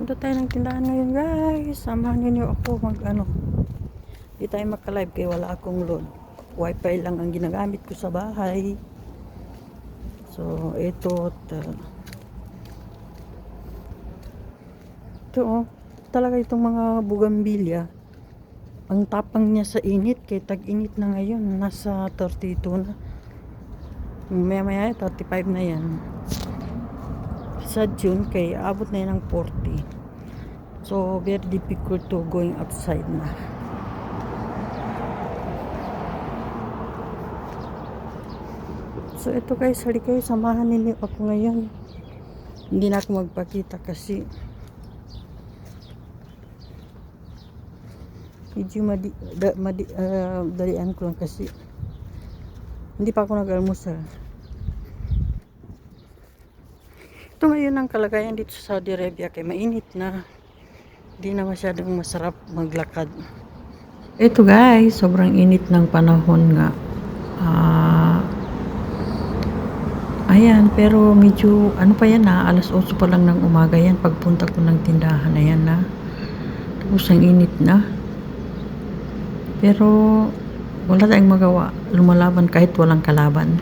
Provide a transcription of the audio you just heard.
Punta tayo ng tindahan ngayon guys. Samahan niyo ako mag ano. Di tayo makalive kaya wala akong load. Wifi lang ang ginagamit ko sa bahay. So, ito. ta- ito oh. Talaga itong mga bugambilya. Ang tapang niya sa init. Kaya tag-init na ngayon. Nasa 32 na. Maya maya 35 na yan sa June kay abot na yan ng 40 so very difficult to going outside na. So ito guys hali kayo samahan ninyo ako ngayon. Hindi na ako magpakita kasi medyo madi, da, madi, ah, dalian ko lang kasi hindi pa ako nag-almusal Ito ngayon ang kalagayan dito sa Saudi Arabia kay mainit na. Hindi na masyadong masarap maglakad. Ito guys, sobrang init ng panahon nga. Ah, ayan, pero medyo ano pa yan na, alas 8 pa lang ng umaga yan pagpunta ko ng tindahan na yan na. Tapos ang init na. Pero wala tayong magawa. Lumalaban kahit walang kalaban.